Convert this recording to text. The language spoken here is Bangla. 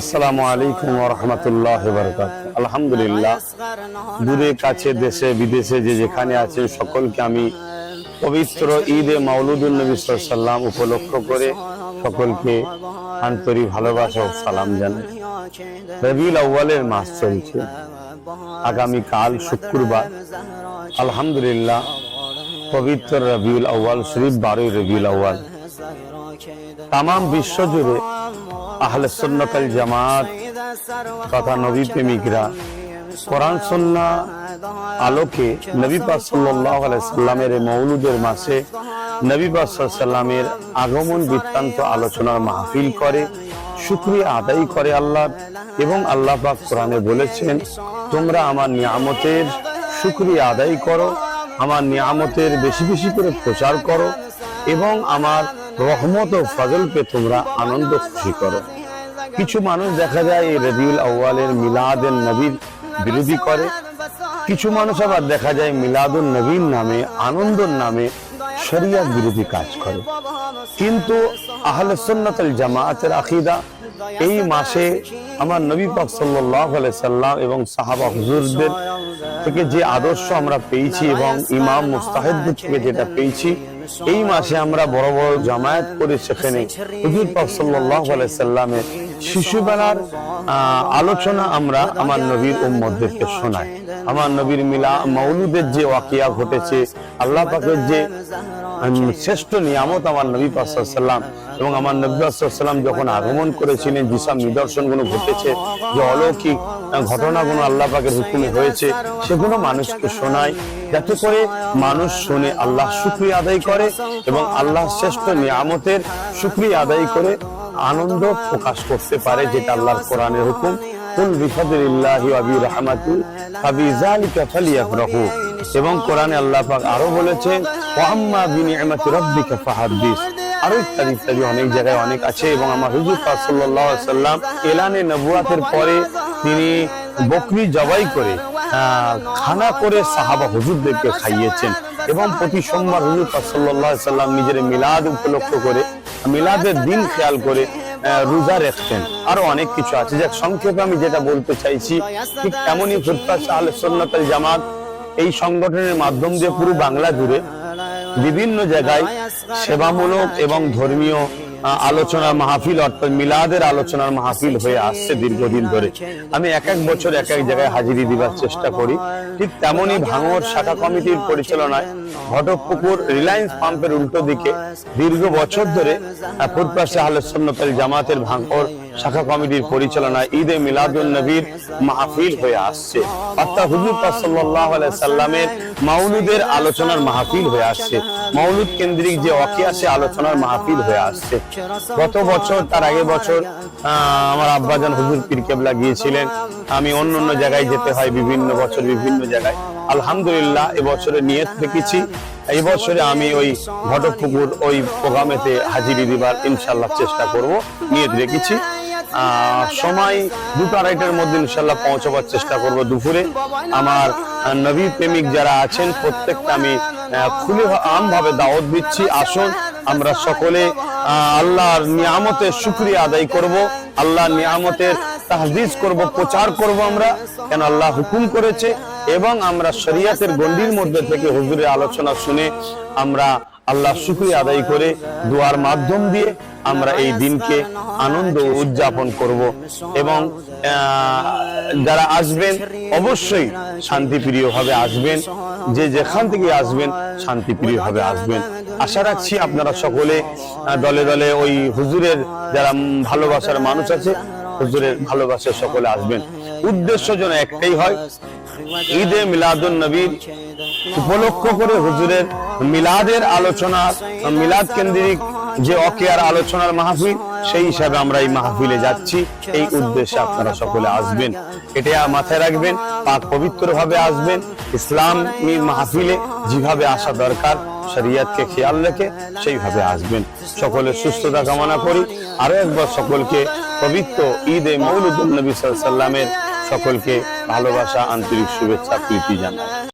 আসসালামু আলাইকুম রহমতুল্লাহ আলহামদুলিল্লাহ, দূরে, কাছে, দেশে, বিদেশে যে যেখানে আছেন সকলকে আমি পবিত্র ঈদে মাউলুদুল নবী সাল্লাম উপলক্ষ করে সকলকে আন্তরিক ভালোবাসা ও সালাম জানাই। রবিউল আউ্বালের মাস চলছে। আগামী কাল শুক্রবার। আলহামদুলিল্লাহ, পবিত্র রবিউল আউ্বাল শরীফ বারোই রবিউল আউ্বাল তাম বিশ্ব জুড়ে আহলে সুন্নতাল জামাত, তথা নবী প্রেমিকরা। কোরআন সন্না আলোকে নবী পাক সাল্লাল্লাহু আলাইহি সাল্লামের মৌলুদের মাসে নবী পাক সাল্লামের আগমন বৃত্তান্ত আলোচনার মাহফিল করে, শুকরিয়া আদায় করে আল্লাহ এবং আল্লাহ পাক কোরআনে বলেছেন, তোমরা আমার নিয়ামতের শুকরিয়া আদায় করো, আমার নিয়ামতের বেশি বেশি করে প্রচার করো এবং আমার রহমত ও ফজলকে তোমরা আনন্দ খুশি করো। কিছু মানুষ দেখা যায় এই রবিউল আউ্বালের মিলাদের নবীর বিরোধী করে। কিছু মানুষ আবার দেখা যায় মিলাদুল নবীন নামে, আনন্দর নামে শরিয়াত বিরোধী কাজ করে। কিন্তু আহলে সুন্নাতুল আকিদা, এই মাসে আমার নবী পাক সাল্লাল্লাহু আলাইহি সাল্লাম এবং সাহাবা হুজুরদের থেকে যে আদর্শ আমরা পেয়েছি এবং ইমাম মুস্তাহিদদের থেকে যেটা পেয়েছি এই মাসে আমরা বড় বড় জামায়াত করে সেখানে হুজুর পাক সাল্লাল্লাহু আলাইহি সাল্লামের শিশুবেলার আলোচনা আমরা আমার নবীর উম্মতদেরকে শোনাই। আমার নবীর মিলা মৌলুদের যে ওয়াকিয়া ঘটেছে আল্লাহ পাকের যে শ্রেষ্ঠ নিয়ামত আমার নবী পাসাল্লাম এবং আমার নবী পাসাল্লাম যখন আগমন করেছিলেন যেসব নিদর্শনগুলো ঘটেছে যে অলৌকিক ঘটনাগুলো আল্লাহ পাকের হুকুমে হয়েছে, সেগুলো মানুষকে শোনায়। যাতে করে মানুষ শুনে, আল্লাহ শুক্রিয়া আদায় করে এবং আল্লাহ শ্রেষ্ঠ নিয়ামতের শুক্রিয়া আদায় করে আনন্দ প্রকাশ করতে পারে, যেটা আল্লাহর কোরআনের হুকুম। এবং কোরআনে আল্লাহ পাক আরও বলেছেন, ওয়া আরও ইত্যাদি ইত্যাদি অনেক জায়গায় অনেক আছে এবং আমার হুজুর সাল্লাল্লাহু সাল্লাম এলানে নবুয়াতের পরে তিনি বকরি জবাই করে খানা করে সাহাবা হুজুরদেরকে খাইয়েছেন এবং প্রতি সোমবার হুজুর পাক সাল্লাম নিজের মিলাদ উপলক্ষ করে, মিলাদের দিন খেয়াল করে রোজা রাখতেন আরও অনেক কিছু আছে। যাক, সংক্ষেপে আমি যেটা বলতে চাইছি, ঠিক তেমনই সন্ন্যতাল জামাত এই সংগঠনের মাধ্যম দিয়ে পুরো বাংলা জুড়ে বিভিন্ন জায়গায় সেবামূলক এবং ধর্মীয় আলোচনার মাহফিল অর্থাৎ মিলাদের আলোচনার মাহফিল হয়ে আসছে দীর্ঘদিন ধরে। আমি এক এক বছর এক এক জায়গায় হাজিরি দিবার চেষ্টা করি। ঠিক তেমনি ভাঙর শাখা কমিটির পরিচালনায় ঘটকপুকুর রিলায়েন্স পাম্পের উল্টো দিকে দীর্ঘ বছর ধরে ফুটপাশে সুন্নতাল জামাতের ভাঙর শাখা কমিটির পরিচালনায় ঈদে মিলাদুন নবীর মাহফিল হয়ে আসছে। অর্থাৎ হুজুর আলাইহি সাল্লামের মাউলুদের আলোচনার মাহফিল হয়ে আসছে। মাউলুদ কেন্দ্রিক যে ওয়াকিয়া, সে আলোচনার মাহফিল হয়ে আসছে। গত বছর, তার আগে বছর আমার আব্বাজান হুজুর পীর কেবলা গিয়েছিলেন। আমি অন্য অন্য জায়গায় যেতে হয়, বিভিন্ন বছর বিভিন্ন জায়গায়। আলহামদুলিল্লাহ এবছরে নিয়ত রেখেছি এই বছরে আমি ওই ঘটকপুকুর, ওই প্রোগ্রামেতে হাজিরি দিবার ইনশাল্লাহ চেষ্টা করব, নিয়ত রেখেছি। সময় দুটো আড়াইটার মধ্যে ইনশাল্লাহ পৌঁছাবার চেষ্টা করব দুপুরে। আমার নবী প্রেমিক যারা আছেন, প্রত্যেকটা আমি খুলে আমভাবে দাওয়াত দিচ্ছি। আসুন, আমরা সকলে আল্লাহর নিয়ামতের শুক্রিয়া আদায় করব, আল্লাহর নিয়ামতের তাহদিস করব, প্রচার করব আমরা, কেন আল্লাহ হুকুম করেছে। এবং আমরা শরিয়াতের গণ্ডির মধ্যে থেকে হুজুরের আলোচনা শুনে আমরা আল্লাহ শুক্রিয়া আদায় করে দোয়ার মাধ্যম দিয়ে আমরা এই দিনকে আনন্দ উদযাপন করব এবং যারা আসবেন অবশ্যই শান্তিপ্রিয় ভাবে আসবেন। যে যেখান থেকে আসবেন শান্তিপ্রিয় ভাবে আসবেন। আশা রাখছি আপনারা সকলে দলে দলে ওই হুজুরের যারা ভালোবাসার মানুষ আছে, হুজুরের ভালোবাসার সকলে আসবেন। উদ্দেশ্য যেন একটাই হয়, ঈদে মিলাদুন নবীর উপলক্ষ করে হুজুরের মিলাদের আলোচনা, মিলাদ কেন্দ্রিক যে অকেয়ার আলোচনার মাহফিল, সেই হিসাবে আমরা এই মাহফিলে যাচ্ছি। এই উদ্দেশ্যে আপনারা সকলে আসবেন এটা মাথায় রাখবেন, পাক পবিত্র ভাবে আসবেন, ইসলামী মাহফিলে যেভাবে আসা দরকার, শরিয়াতকে খেয়াল রেখে সেইভাবে আসবেন। সকলের সুস্থতা কামনা করি আরও একবার সকলকে পবিত্র ঈদে মৌলুদুল নবী সাল্লামের সকলকে ভালোবাসা, আন্তরিক শুভেচ্ছা, প্রীতি জানাই।